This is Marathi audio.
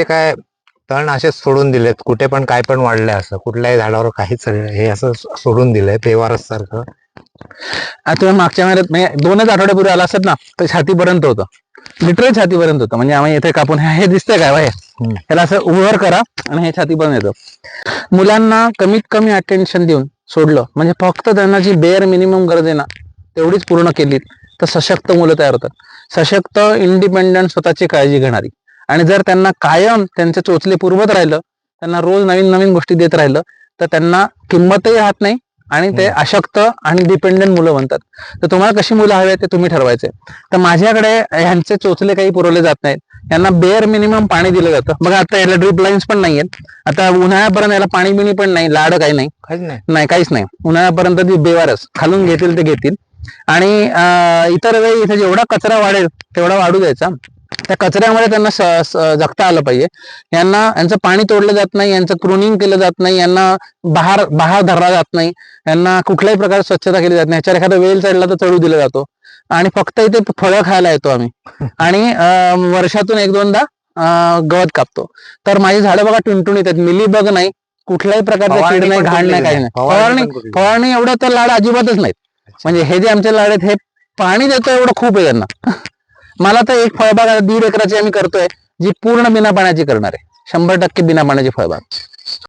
जे काय तण असेच सोडून दिलेत. कुठे पण काय पण वाढलंय असं. कुठल्याही झाडावर काहीच हे असं सोडून दिलंय. पेवारस सारखं. आता तुम्ही मागच्या महिन्यात म्हणजे दोनच आठवड्यापूर्वी आला असत ना तर छातीपर्यंत होतं. लिटरली छातीपर्यंत होतं. म्हणजे आम्ही इथे कापून हे दिसतंय काय हम्म. त्याला असं उभर करा आणि हे छातीपर्यंत येतं. मुलांना कमीत कमी अटेन्शन देऊन सोडलं. म्हणजे फक्त त्यांना जी बेअर मिनिमम गरज आहे ना तेवढीच पूर्ण केली तर सशक्त मुलं तयार होतात. सशक्त इंडिपेंडंट स्वतःची काळजी घेणारी. आणि जर त्यांना कायम त्यांचे चोचले पुरवत राहिलं त्यांना रोज नवीन नवीन गोष्टी देत राहिलं तर त्यांना किंमतही राहत नाही आणि ते. अशक्त आणि डिपेंडंट मुलं बनतात. तर तुम्हाला कशी मुलं हवी आहेत ते तुम्ही ठरवायचे. तर माझ्याकडे ह्यांचे चोचले काही पुरवले जात नाहीत. यांना बेअर मिनिमम पाणी दिलं जातं. बघा आता याला ड्रिप लाईन्स पण नाहीयेत. आता उन्हाळ्यापर्यंत याला पाणी बिणी पण नाही लाड काही नाही. नाही. नाही काहीच नाही. उन्हाळ्यापर्यंत ती बेवारच. खालून घेतील ते घेतील. आणि इतर वेळी इथे जेवढा कचरा वाढेल तेवढा वाढू द्यायचा. त्या कचऱ्यामध्ये त्यांना जगता आलं पाहिजे. यांना यांचं पाणी तोडलं जात नाही यांचं प्रुनिंग केलं जात नाही यांना बहार बहार धरला जात नाही यांना कुठल्याही प्रकारे स्वच्छता केली जात नाही. याच्यावर एखादा वेल चढला तर चढू दिला जातो. आणि फक्त इथे फळं खायला येतो आम्ही. आणि वर्षातून एक दोनदा गवत कापतो. तर माझी झाडं बघा टुनटुणीत आहेत. मिलीबग नाही. कुठल्याही प्रकारचा कीड नाही घाण नाही काही नाही. फवारणी? फवारणी एवढं तर लाड अजिबातच नाहीत. म्हणजे हे जे आमचे लाड आहेत हे पाणी देतो एवढं खूप आहे त्यांना. मला तर एक फळबाग दीड एकराची आम्ही करतोय जी पूर्ण बिना पाण्याची करणार आहे. शंभर टक्के बिना पाण्याची फळबाग.